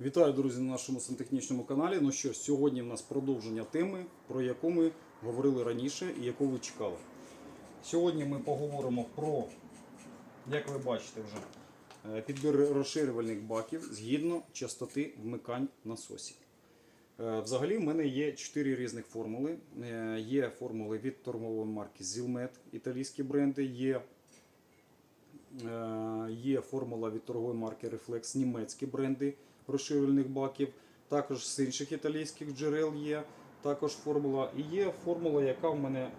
Вітаю, друзі, на нашому сантехнічному каналі. Ну що, сьогодні в нас продовження теми, про яку ми говорили раніше і яку ви чекали. Сьогодні ми поговоримо про, як ви бачите вже, е, підбір розширювальних баків згідно частоти вмикань насосів. Е, Взагалі в мене є 4 різних формули. Е, Є формули від торгової марки Zilmet, італійські бренди, є Є формула від торгової марки Reflex, німецькі бренди розширювальних баків. Також з інших італійських джерел є також формула. І є формула, яка в мене е,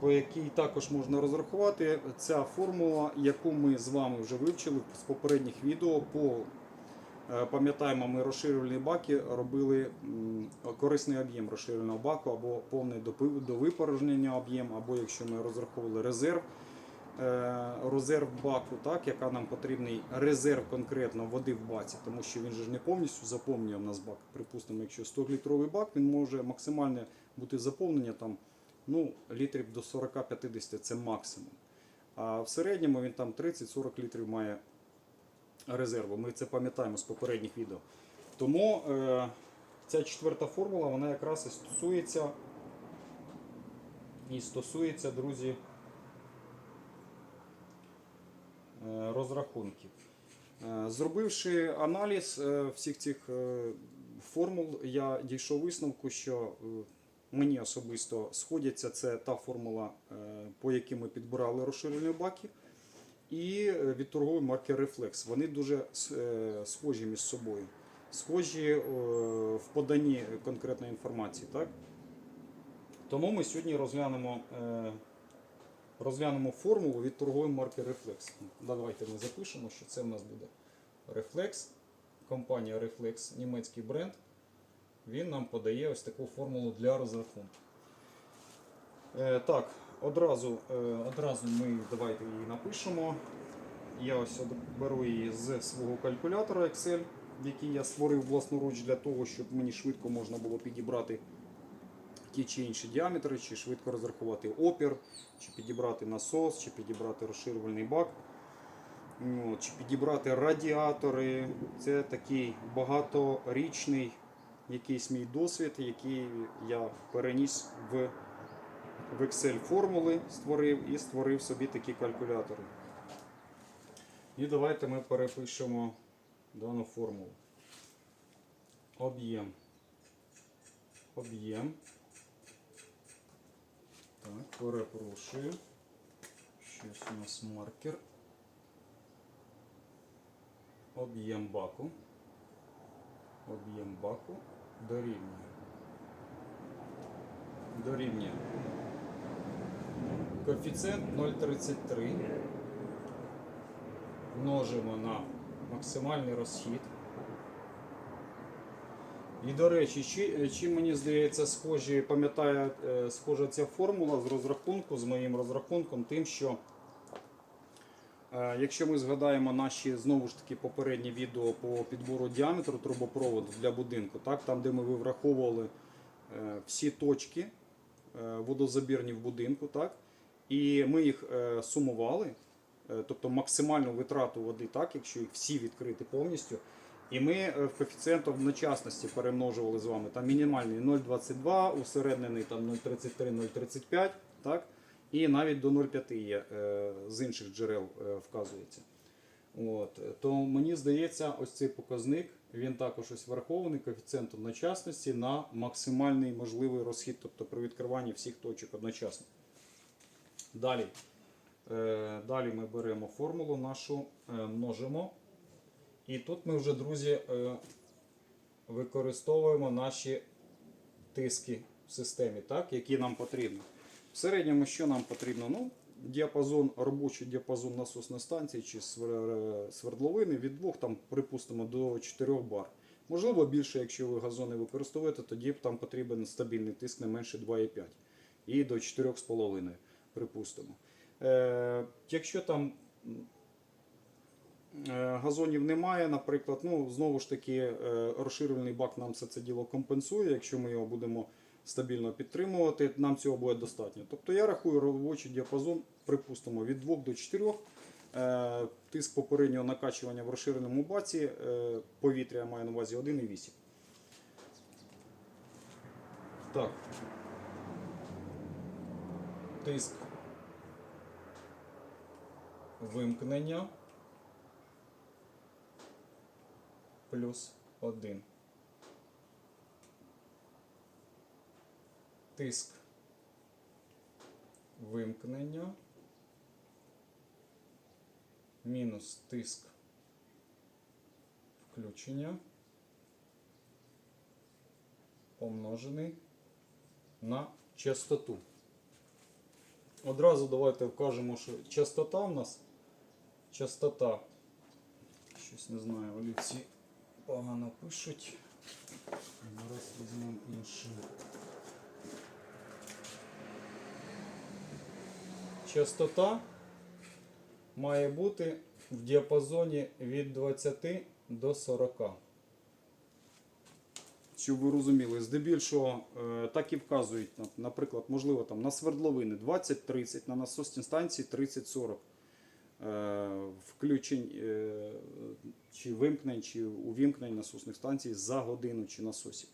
по якій також можна розрахувати. Ця формула, яку ми з вами вже вивчили з попередніх відео. По е, пам'ятаємо, ми розширювальні баки робили корисний об'єм розширювального баку або повне довипорожнення об'єм, або якщо ми розраховували резерв резерв баку, так, яка нам потрібний резерв конкретно води в баці, тому що він же ж не повністю заповнює в нас бак. Припустимо, якщо 100-літровий бак, він може максимальне бути заповнення там, ну, літрів до 40-50 це максимум. А в середньому він там 30-40 літрів має резерву. Ми це пам'ятаємо з попередніх відео. Тому е, ця четверта формула, вона якраз і стосується, і стосується, друзі, е, розрахунків. Е, Зробивши аналіз е, всіх цих е, формул, я дійшов висновку, що е, мені особисто сходяться це та формула, е, по якій ми підбирали розширені баки, і е, від торгової марки Reflex. Вони дуже е, схожі між собою, схожі е, в поданні конкретної інформації. Так? Тому ми сьогодні розглянемо. Розглянемо формулу від торгової марки Reflex. Давайте ми запишемо, що це в нас буде Reflex. Компанія Reflex, німецький бренд. Він нам подає ось таку формулу для розрахунку. Е, так, одразу, е, одразу ми давайте її напишемо. Я ось беру її з свого калькулятора Excel, який я створив власноруч для того, щоб мені швидко можна було підібрати ті чи інші діаметри, чи швидко розрахувати опір, чи підібрати насос, чи підібрати розширювальний бак, ну, чи підібрати радіатори. Це такий багаторічний якийсь мій досвід, який я переніс в, в Excel формули, створив і створив собі такі калькулятори. І давайте ми перепишемо дану формулу. Об'єм. Об'єм. Так, перепрошую. Щось у нас маркер. Об'єм баку. Об'єм баку дорівнює. Дорівнює. Коефіцієнт 0,33. Множимо на максимальний розхід. І до речі, чи, чим мені здається, схожі, пам'ятаю, е, схожа ця формула з розрахунку, з моїм розрахунком, тим, що е, якщо ми згадаємо наші знову ж таки попередні відео по підбору діаметру трубопроводу для будинку, так, там де ми враховували е, всі точки е, водозабірні в будинку, так, і ми їх е, сумували, е, тобто максимальну витрату води, так, якщо їх всі відкрити повністю. І ми е, в коефіцієнт одночасності перемножували з вами. Там мінімальний 0,22, усереднений там 0,33-0,35, так? І навіть до 0,5 є е, з інших джерел е, вказується. От. То мені здається, ось цей показник, він також ось врахований коефіцієнт одночасності на максимальний можливий розхід, тобто при відкриванні всіх точок одночасно. Далі. Далі ми беремо формулу нашу, множимо. І тут ми вже, друзі, е, використовуємо наші тиски в системі, так, які нам потрібні. В середньому, що нам потрібно? Ну, діапазон, робочий діапазон насосної станції чи свердловини від 2, там, припустимо, до 4 бар. Можливо, більше, якщо ви газони використовуєте, тоді там потрібен стабільний тиск не менше 2,5 і до 4,5, припустимо. Е, якщо там Е, Газонів немає, наприклад, ну знову ж таки, е, розширювальний бак нам все це діло компенсує. Якщо ми його будемо стабільно підтримувати, нам цього буде достатньо. Тобто я рахую робочий діапазон, припустимо, від 2 до 4 Е, Тиск попереднього накачування в розширеному баці е, повітря я маю на увазі 1,8. Так. Тиск вимкнення плюс 1. Тиск вимкнення мінус тиск включення помножений на частоту. Одразу давайте вкажемо, що частота у нас частота. Щось не знаю, олівці погано пишуть. Зараз візьмемо інше. Частота має бути в діапазоні від 20 до 40. Щоб ви розуміли, здебільшого е, так і вказують, наприклад, можливо, там на свердловини 20-30, на насосні станції 30-40 е, включень е, чи вимкнень, чи увімкнень насосних станцій за годину чи насосів.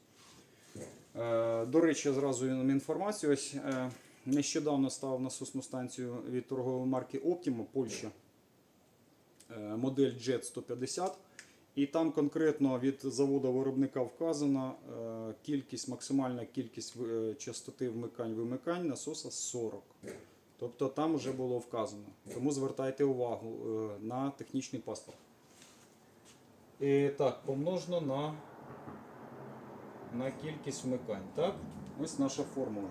Е, До речі, зразу інформацію. Ось е, нещодавно став насосну станцію від торгової марки Optima, Польща, е, модель Jet 150. І там конкретно від заводу виробника вказана е, кількість, максимальна кількість е, частоти вмикань-вимикань насоса 40. Тобто там вже було вказано. Тому звертайте увагу е, на технічний паспорт. І так, помножено на, на кількість вмикань. Так? Ось наша формула.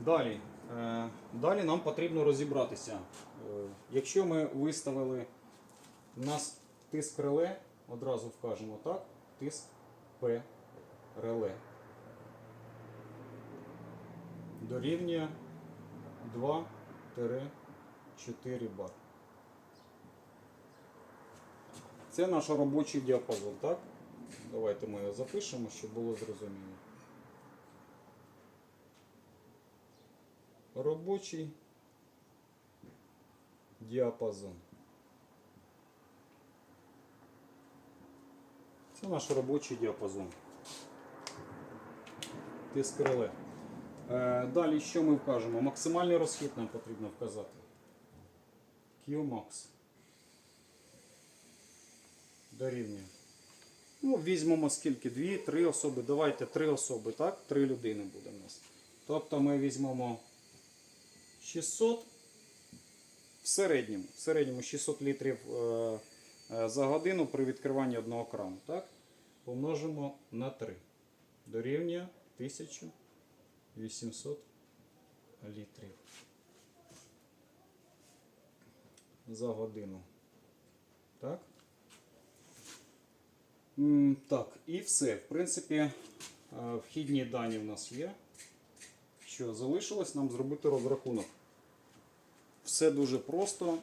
Далі. Е, Далі нам потрібно розібратися. Е, Якщо ми виставили у нас тиск реле, одразу вкажемо так, тиск П реле. Дорівнює 2-4 бар. Це наш робочий діапазон, так? Давайте ми його запишемо, щоб було зрозуміло. Робочий діапазон. Це наш робочий діапазон. Тиск реле. Е, Далі що ми вкажемо? Максимальний розхід нам потрібно вказати. Qmax. Дорівнює. Ну, візьмемо скільки? Дві, три особи. Давайте три особи, так? Три людини буде в нас. Тобто ми візьмемо 600 в середньому. В середньому 600 літрів е, е, за годину при відкриванні одного крану. Так? Помножимо на 3. Дорівнює 1800 літрів за годину. Так? Так, і все. В принципі, е, вхідні дані в нас є. Що залишилось нам зробити розрахунок. Все дуже просто.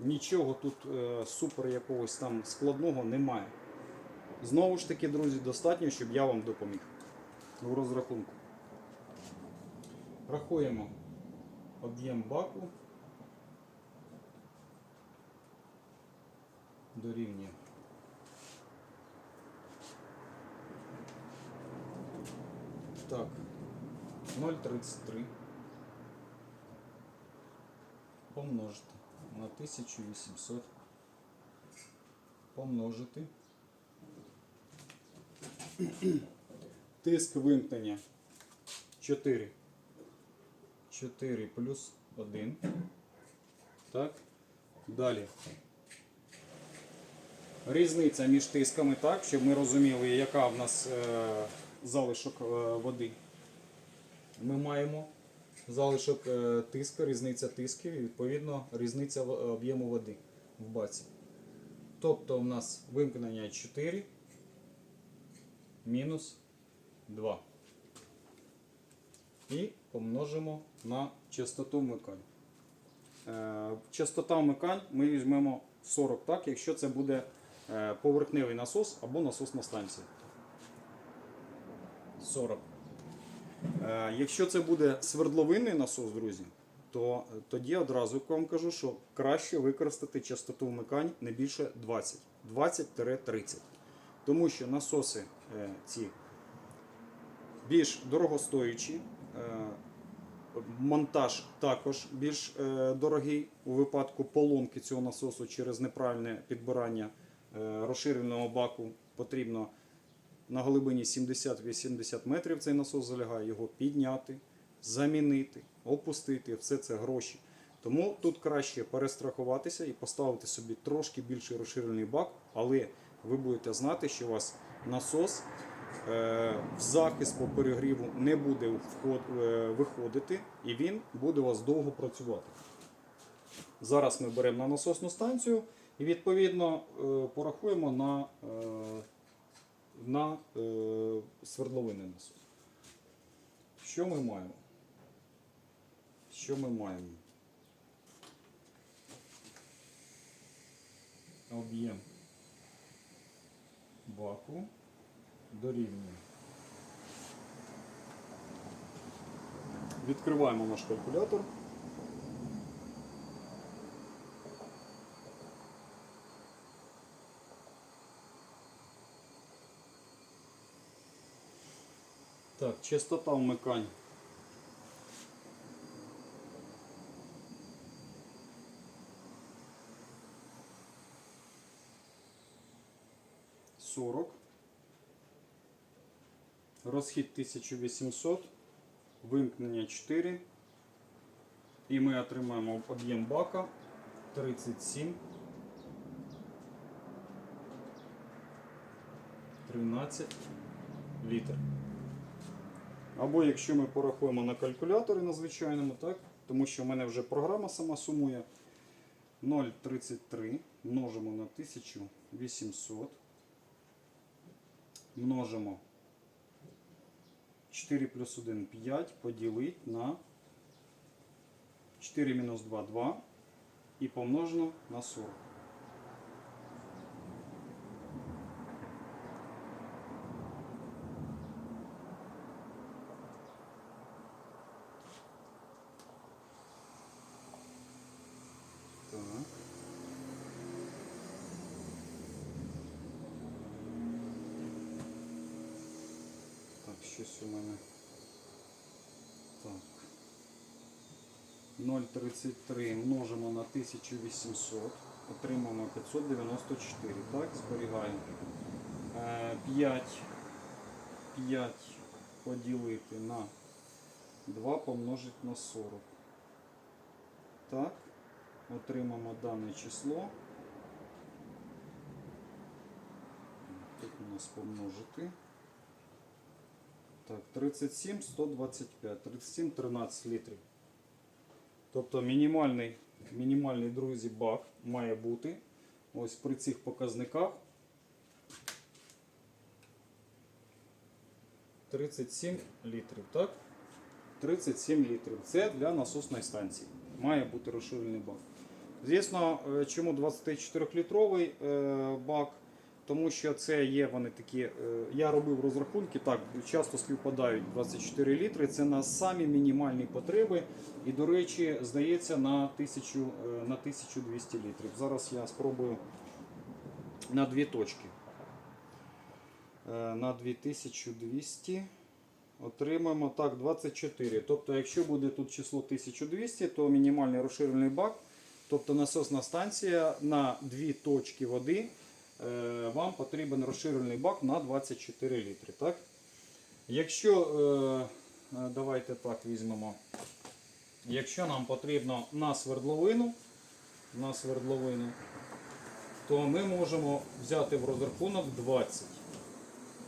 Нічого тут е, супер якогось там складного немає. Знову ж таки, друзі, достатньо, щоб я вам допоміг у розрахунку. Рахуємо об'єм баку дорівнює. Так, 0,33 помножити на 1800 помножити. Тиск вимкнення 4. 4 плюс 1. Так. Далі. Різниця між тисками, так, щоб ми розуміли, яка в нас е, залишок е, води. Ми маємо залишок е, тиска, різниця тисків і відповідно різниця об'єму води в баці. Тобто у нас вимкнення 4 мінус 2. І помножимо на частоту вмикань. Е, Частота вмикань ми візьмемо 40, так, якщо це буде е, поверхневий насос або насосна станція. 40. Е, Якщо це буде свердловинний насос, друзі, то тоді одразу вам кажу, що краще використати частоту вмикань не більше 20, 20-30. Тому що насоси ці більш дорогостоючі, монтаж також більш е, дорогий. У випадку поломки цього насосу через неправильне підбирання е, розширеного баку потрібно на глибині 70-80 метрів цей насос залягає, його підняти, замінити, опустити, все це гроші. Тому тут краще перестрахуватися і поставити собі трошки більший розширений бак, але ви будете знати, що у вас насос в захист по перегріву не буде е, виходити і він буде у вас довго працювати. Зараз ми беремо на насосну станцію і відповідно е, порахуємо на, е, на е, свердловинний насос. Що ми маємо? Що ми маємо? Об'єм баку дорівнює. Відкриваємо наш калькулятор. Так, частота вмикань. Сорок. Розхід 1800. Вимкнення 4. І ми отримаємо об'єм бака 37. 13 літр. Або якщо ми порахуємо на калькуляторі на звичайному, так? тому що в мене вже програма сама сумує 0,33 множимо на 1800, множимо 4 плюс 1 5 поділити на 4 мінус 2 2 і помножено на 40. Щось у мене. Так. 0,33 множимо на 1800. Отримаємо 594. Так, зберігаємо. Е, 5, 5 поділити на 2 помножити на 40. Так. Отримаємо дане число. Тут у нас помножити. Так, 37, 125, 37, 13 літрів. Тобто мінімальний, мінімальний, друзі, бак має бути ось при цих показниках 37 літрів. Так? 37 літрів. Це для насосної станції. Має бути розширений бак. Звісно, е, чому 24-літровий е, бак? Тому що це є вони такі. е, Я робив розрахунки, так, часто співпадають 24 літри. Це на самі мінімальні потреби. І, до речі, здається, на 1000, е, на 1200 літрів. Зараз я спробую на дві точки. Е, На 2200 отримаємо так 24. Тобто, якщо буде тут число 1200, то мінімальний розширений бак, тобто насосна станція на дві точки води, вам потрібен розширений бак на 24 літри. Так? Якщо, е, е, давайте так візьмемо. Якщо нам потрібно на свердловину, на свердловину, то ми можемо взяти в розрахунок 20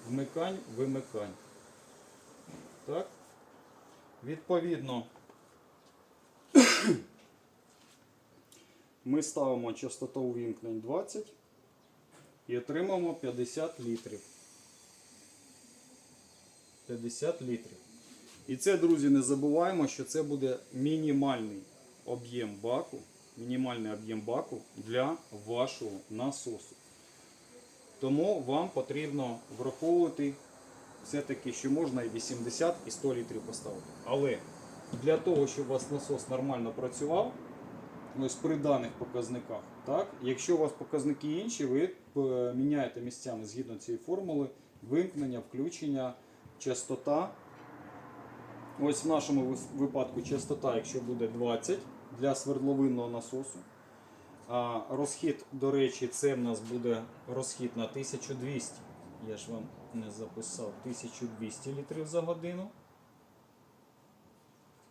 вмикань, вимикань. Так? Відповідно, ми ставимо частоту увімкнень 20 і отримаємо 50 літрів. 50 літрів. І це, друзі, не забуваємо, що це буде мінімальний об'єм баку, мінімальний об'єм баку для вашого насосу. Тому вам потрібно враховувати все-таки, що можна і 80 і 100 літрів поставити. Але для того, щоб у вас насос нормально працював, ось при даних показниках, так, якщо у вас показники інші, ви е, міняєте місцями згідно цієї формули вимкнення, включення, частота. Ось в нашому випадку частота, якщо буде 20 для свердловинного насосу. А розхід, до речі, це в нас буде розхід на 1200. Я ж вам не записав 1200 літрів за годину.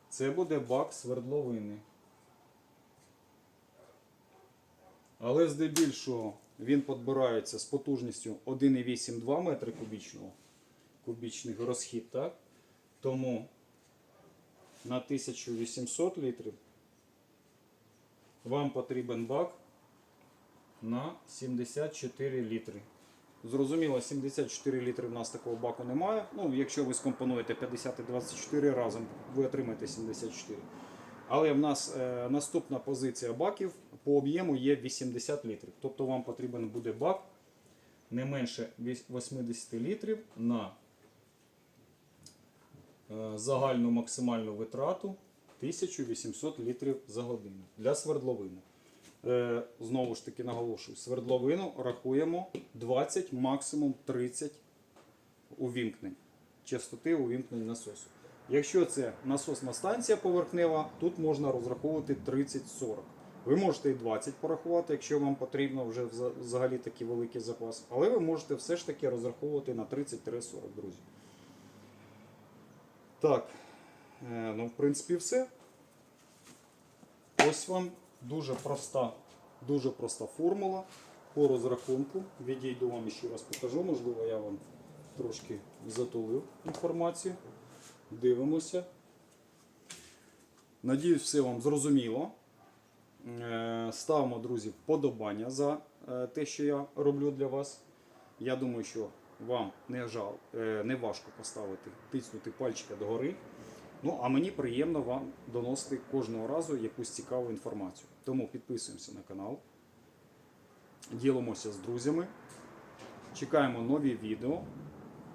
Це буде бак свердловини. Але здебільшого він підбирається з потужністю 1,8-2 метри кубічного кубічних розхід, так? Тому на 1800 літрів вам потрібен бак на 74 літри. Зрозуміло, 74 літри в нас такого баку немає. Ну, якщо ви скомпонуєте 50 і 24 разом, ви отримаєте 74. Але в нас е, наступна позиція баків по об'єму є 80 літрів. Тобто вам потрібен буде бак не менше 80 літрів на е, загальну максимальну витрату 1800 літрів за годину для свердловини. Е, Знову ж таки наголошую, свердловину рахуємо 20, максимум 30 увімкнень. Частоти увімкнень насосу. Якщо це насосна станція поверхнева, тут можна розраховувати 30-40. Ви можете і 20 порахувати, якщо вам потрібно вже взагалі такий великий запас. Але ви можете все ж таки розраховувати на 30-40, друзі. Так, е, ну в принципі все. Ось вам дуже проста, дуже проста формула по розрахунку. Відійду вам ще раз покажу, можливо, я вам трошки затулив інформацію. Дивимося. Надіюсь, все вам зрозуміло. Е, Ставимо, друзі, вподобання за е, те, що я роблю для вас. Я думаю, що вам не жал, е, не важко поставити, тиснути пальчика догори. Ну, а мені приємно вам доносити кожного разу якусь цікаву інформацію. Тому підписуємося на канал, ділимося з друзями, чекаємо нові відео.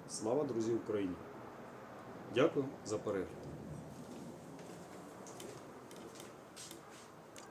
Слава друзі Україні! Дякую за перегляд.